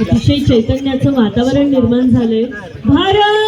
अतिशय चैतन्याचं वातावरण निर्माण झालंय. भारत!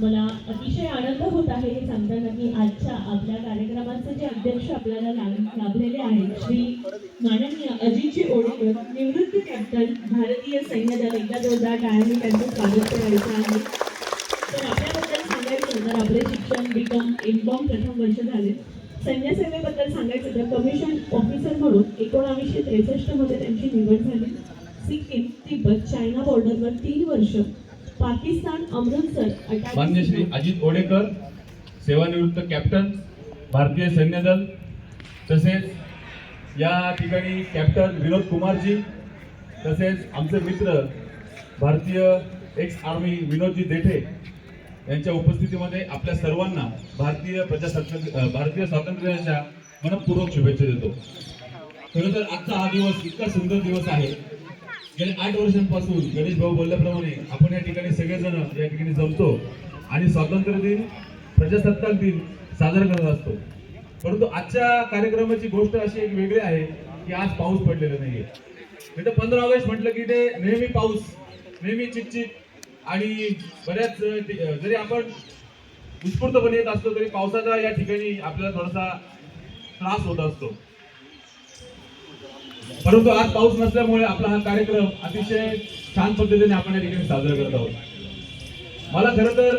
मला अतिशय आनंद होत आहे हे सांगताना की आजच्या आपल्या कार्यक्रमाचे जे अध्यक्ष आपल्याला लाभलेले आहेत श्री माननीय अजितजी ओडकर निवृत्त कॅप्टन भारतीय सैन्य दल एकदा जोरदार टाळ्यांनी त्यांचं स्वागत करायचं आहे. तर आपल्याबद्दल सांगायचं तर आपले शिक्षण बी कॉम एम कॉम प्रथम वर्ष झाले. सैन्य सेवेबद्दल सांगायचं तर कमिशन ऑफिसर म्हणून एकोणावीसशे त्रेसष्टमध्ये त्यांची निवड झाली. सिक्कीम तिब्बत चायना बॉर्डरवर तीन वर्ष पाकिस्तान अमृतसर मान्य श्री अजित ओडेकर सेवानिवृत्त कॅप्टन भारतीय सैन्य दल तसेच या ठिकाणी कॅप्टन विनोद कुमारजी तसेच आमचे मित्र भारतीय एक्स आर्मी विनोदजी देठे यांच्या उपस्थितीमध्ये आपल्या सर्वांना भारतीय प्रजासत्ताक अ, भारतीय स्वातंत्र्य दिनाच्या मनपूर्वक शुभेच्छा देतो. खरं तर आजचा हा दिवस इतका सुंदर दिवस आहे. गेल्या आठ वर्षांपासून गणेश भाऊ बोलल्याप्रमाणे आपण या ठिकाणी सगळेजण या ठिकाणी जमतो आणि स्वातंत्र्य दिन प्रजासत्ताक दिन साजरा करत असतो. परंतु आजच्या कार्यक्रमाची गोष्ट अशी एक वेगळी आहे की आज पाऊस पडलेला नाहीये. नाही तर पंधरा ऑगस्ट म्हटलं की ते नेहमी पाऊस नेहमी चिकचिक आणि बऱ्याच जरी आपण उत्स्फूर्तपणे येत असतो तरी पावसाचा या ठिकाणी आपल्याला थोडासा त्रास होत असतो. परंतु आज पाऊस नसल्यामुळे आपला हा कार्यक्रम अतिशय छान पद्धतीने आपण या ठिकाणी साजरा करत आहोत. मला खरं तर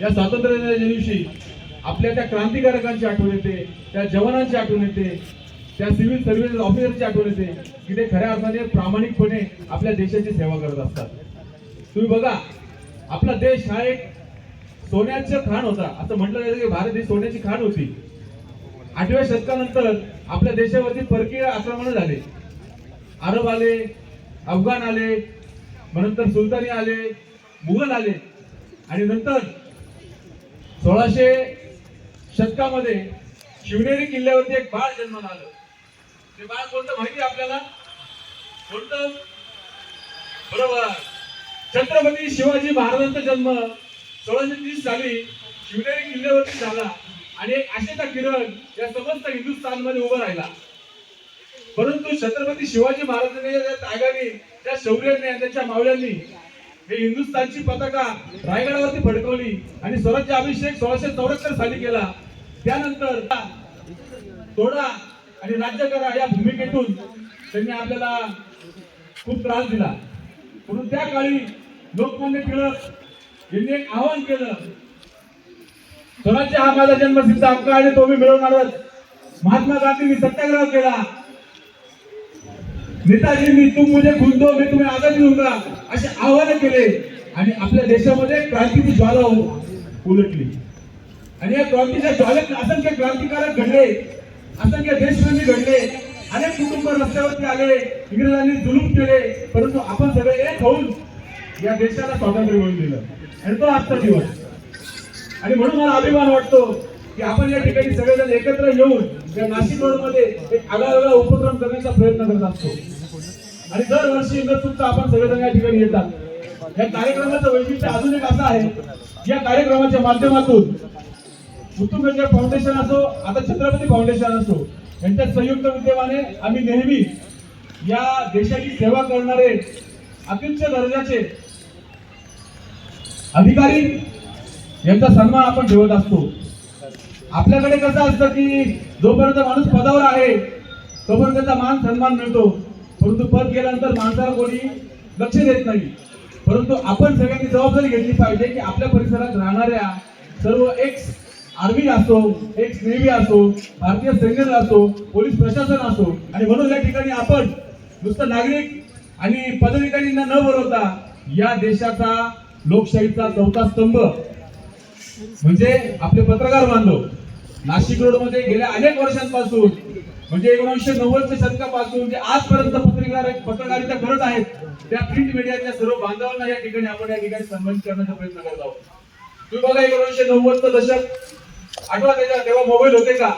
या स्वातंत्र्य दिनाच्या दिवशी आपल्या त्या क्रांतिकारकांची आठवण येते त्या जवानांची आठवण येते त्या सिव्हिल सर्व्हिस ऑफिसरची आठवण येते की ते खऱ्या अर्थाने प्रामाणिकपणे आपल्या देशाची सेवा करत असतात. तुम्ही बघा आपला देश हा एक सोन्याचं खाण होता. असं म्हटलं जातं की भारत ही सोन्याची खाण होती. आठव्या शतकानंतर आपल्या देशावरती परकीय आक्रमण झाले. अरब आले अफगाण आले मग नंतर सुलतानी आले मुघल आले. आणि नंतर सोळाशे शतकामध्ये शिवनेरी किल्ल्यावरती एक बाळ जन्माला आलं. ते बाळ कोणतं माहिती आपल्याला? कोणतं? बरोबर. छत्रपती शिवाजी महाराजांचा जन्म सोळाशे तीस साली शिवनेरी किल्ल्यावरती झाला. आणि एक आशेचा किरण या समस्त हिंदुस्थानमध्ये उभा राहिला. परंतु छत्रपती शिवाजी महाराजांनी त्या त्यागाने त्या शौर्याने त्याच्या मावळ्यांनी हे हिंदुस्थानची पताका रायगडावरती फडकवली आणि स्वराज्य अभिषेक सोळाशे चौऱ्याहत्तर साली केला. त्यानंतर तोडा आणि राज्य करा या भूमिकेतून त्यांनी आपल्याला खूप त्रास दिला. म्हणून त्या काळी लोकमान्य टिळक यांनी एक आवाहन केलं स्वराज्य हा माझा जन्मसिद्ध हक्क आणि तो मी मिळवणारच. महात्मा गांधींनी सत्याग्रह केला. नेताजींनी तुम मुझे खून दो मी तुम्ही आजादी दूंगा असे आवाहन केले. आणि आपल्या देशामध्ये क्रांतीची ज्वाला हो- उलटली. आणि या क्रांतीच्या ज्वालेत असंख्य क्रांतिकारक घडले. असंख्य देशप्रेमी घडले. अनेक कुटुंब रस्त्यावरती आले. इंग्रजांनी जुलूम केले. परंतु आपण सगळे एक होऊन या देशाला स्वातंत्र्य मिळवून दिलं. आणि तो आजचा दिवस. आणि म्हणून मला अभिमान वाटतो की आपण या ठिकाणी सगळेजण एकत्र येऊन या नाशिक रोडमध्ये एक आगळा उपक्रम करण्याचा प्रयत्न करत असतो. आणि दरवर्षी न चुकता आपण सगळेजण या ठिकाणी येतात या कार्यक्रमाचं वैशिष्ट्य अजून एक असं आहे या कार्यक्रमाच्या माध्यमातून उत्तुंगच्या फाउंडेशन असो आता छत्रपती फाउंडेशन असो यांच्या संयुक्त विद्यमाने आम्ही नेहमी या देशाची सेवा करणारे अत्युच्च दर्जाचे अधिकारी यांचा सन्मान आपण ठेवत असतो. आपल्याकडे कसं असतं की जोपर्यंत माणूस पदावर आहे तोपर्यंत त्याचा मान सन्मान मिळतो. परंतु पद गेल्यानंतर माणसाला कोणी लक्ष देत नाही. परंतु आपण सगळ्यांनी जबाबदारी घेतली पाहिजे की आपल्या परिसरात राहणाऱ्या सर्व एक्स आर्मी असो एक्स नेव्ही असो भारतीय सैन्य असो पोलीस प्रशासन असो आणि म्हणून या ठिकाणी आपण नुसतं नागरिक आणि पदाधिकारींना न बोलवता या देशाचा लोकशाहीचा चौथा स्तंभ म्हणजे आपले पत्रकार बांधव नाशिक रोडमध्ये गेल्या अनेक वर्षांपासून म्हणजे एकोणीसशे नव्वदच्या शतकापासून जे आजपर्यंत पत्रकार पत्रकारिता करत आहेत त्या प्रिंट मीडियाच्या सर्व बांधवांना या ठिकाणी आपण या ठिकाणी सन्मानित करण्याचा प्रयत्न करत आहोत. तुम्ही बघा एकोणीसशे नव्वदचं दशक आठवा त्याच्या तेव्हा मोबाईल होते का?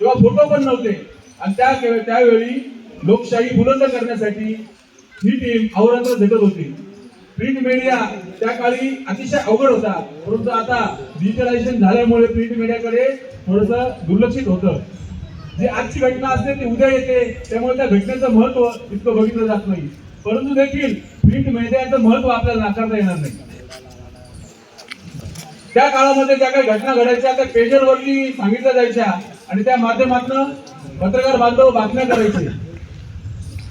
तेव्हा फोटो पण नव्हते. आणि त्या त्यावेळी लोकशाही बुलंद करण्यासाठी ही टीम अहोरात्र झटत होती. प्रिंट मीडिया त्या काळी अतिशय अवघड होता. परंतु आता डिजिटलायझेशन झाल्यामुळे प्रिंट मीडियाकडे थोडस दुर्लक्षित होतं. जी आजची घटना असते ती उद्या येते. त्यामुळे त्या घटनेचं महत्त्व इतकं बघितलं जात नाही. परंतु देखील प्रिंट मीडियाचं महत्त्व आपल्याला नाकारता येणार नाही. त्या काळामध्ये ज्या काही घटना घडायच्या त्या पेजरवरती सांगितल्या जायच्या आणि त्या माध्यमातून पत्रकार बांधव बातम्या करायचे.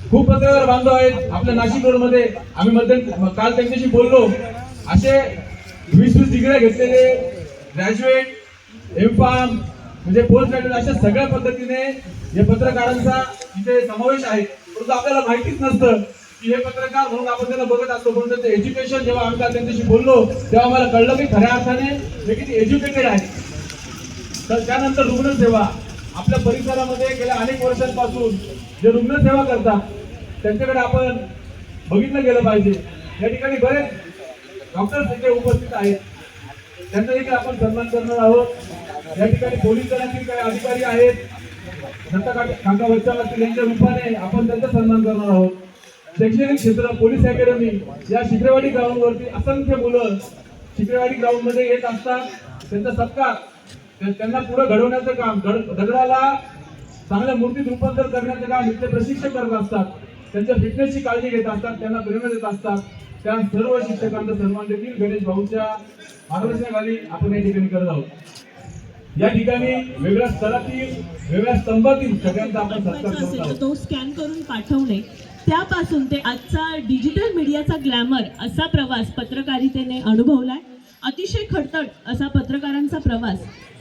खूप पत्रकार बांधव आहेत. आपल्या नाशिक रोडमध्ये आम्ही मध्य काल त्यांच्याशी बोललो. असे वीस वीस डिग्र्या घेतलेले ग्रॅज्युएट एम फार्म म्हणजे पोस्ट ग्रॅज्युएट अशा सगळ्या पद्धतीने या पत्रकारांचा इथे समावेश आहे. परंतु आपल्याला माहितीच नसतं की हे पत्रकार म्हणून आपण त्यांना बघत असतो. म्हणून त्यांचं एज्युकेशन जेव्हा आम्ही काल त्यांच्याशी बोललो तेव्हा आम्हाला कळलं की खऱ्या अर्थाने हे किती एज्युकेटेड आहे तर त्यानंतर रुग्णसेवा. आपल्या परिसरामध्ये गेल्या अनेक वर्षांपासून जे रुग्णसेवा करतात त्यांच्याकडे आपण बघितलं गेलं पाहिजे. या ठिकाणी बरेच डॉक्टर्स इथे उपस्थित आहेत. त्यांचा देखील आपण सन्मान करणार आहोत. या ठिकाणी पोलीस दलातील काही अधिकारी आहेत. दत्ता काका बच्चा असतील यांच्या रूपाने आपण त्यांचा सन्मान करणार आहोत. शैक्षणिक क्षेत्र पोलीस अकॅडमी या शिक्रेवाडी ग्राउंडवरती असंख्य मुलं शिकरेवाडी ग्राउंडमध्ये येत असतात. त्यांचा सत्कार त्या- त्यांना पुढे घडवण्याचं काम दगडाला चांगल्या मूर्तीत रूपांतर करण्याचं काम इथले प्रशिक्षक करत असतात. त्यांच्या फिटनेसची काळजी घेत असतात त्यांना प्रेरणा देत असतात. त्या सर्व शिक्षकांचा सन्मान देखील गणेश भाऊच्या मार्गदर्शनाखाली आपण या ठिकाणी करत आहोत. या ठिकाणी वेगळ्या स्तरातील वेगळ्या स्तंभातील सगळ्यांचा आपण सत्कार करत तो स्कॅन करून पाठवणे. त्यापासून ते आजचा डिजिटल मीडियाचा ग्लॅमर असा प्रवास पत्रकारितेने अनुभवलाय. अतिशय खडतट असा पत्रकारांचा प्रवास.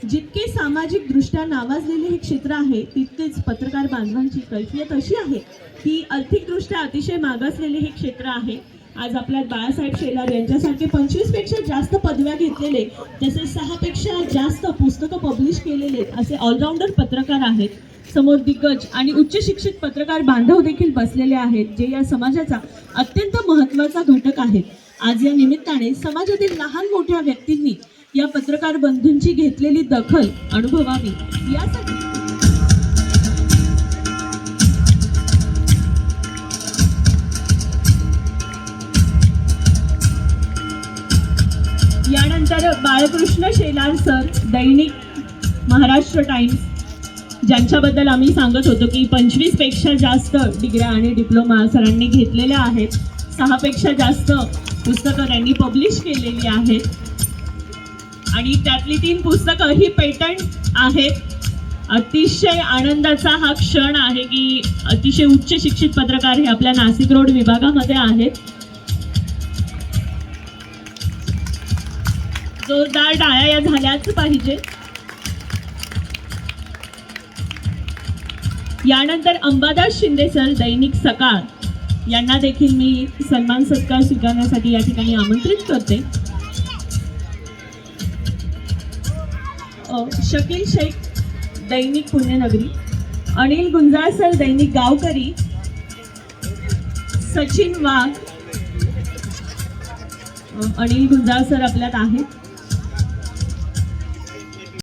जितके सामाजिक दृष्ट्या नावाजलेले हे क्षेत्र आहे तितकेच पत्रकार बांधवांची कैफियत अशी आहे की आर्थिकदृष्ट्या अतिशय मागासलेले हे क्षेत्र आहे. आज आपल्या बाळासाहेब शेलार यांच्यासारखे पंचवीसपेक्षा जास्त पदव्या घेतलेले तसेच सहापेक्षा जास्त पुस्तकं पब्लिश केलेले असे ऑलराऊंडर पत्रकार आहेत. समोर दिग्गज आणि उच्च शिक्षित पत्रकार बांधव देखील बसलेले आहेत जे या समाजाचा अत्यंत महत्त्वाचा घटक आहेत. आज या निमित्ताने समाजातील लहान मोठ्या व्यक्तींनी या पत्रकार बंधूंची घेतलेली दखल अनुभवावी. यासाठी त्यानंतर बाळकृष्ण शेलार सर दैनिक महाराष्ट्र टाइम्स ज्यांच्याबद्दल आम्ही सांगत होतो की पंचवीसपेक्षा जास्त डिग्र्या आणि डिप्लोमा सरांनी घेतलेल्या आहेत. सहापेक्षा जास्त पुस्तकं त्यांनी पब्लिश केलेली आहेत. आणि त्यातली तीन पुस्तकं ही पेटंट आहेत. अतिशय आनंदाचा हा क्षण आहे की अतिशय उच्च शिक्षित पत्रकार हे आपल्या नाशिक रोड विभागामध्ये आहेत. जोरदार डाळ्या या झाल्याच पाहिजे. यानंतर अंबादास शिंदे सर दैनिक सकाळ. यांना देखील मी सन्मान सत्कार स्वीकारण्यासाठी या ठिकाणी आमंत्रित करते. शकील शेख दैनिक पुण्यनगरी. अनिल गुंजाळ सर दैनिक गावकरी. सचिन वाघ. अनिल गुंजाळ सर आपल्यात आहेत.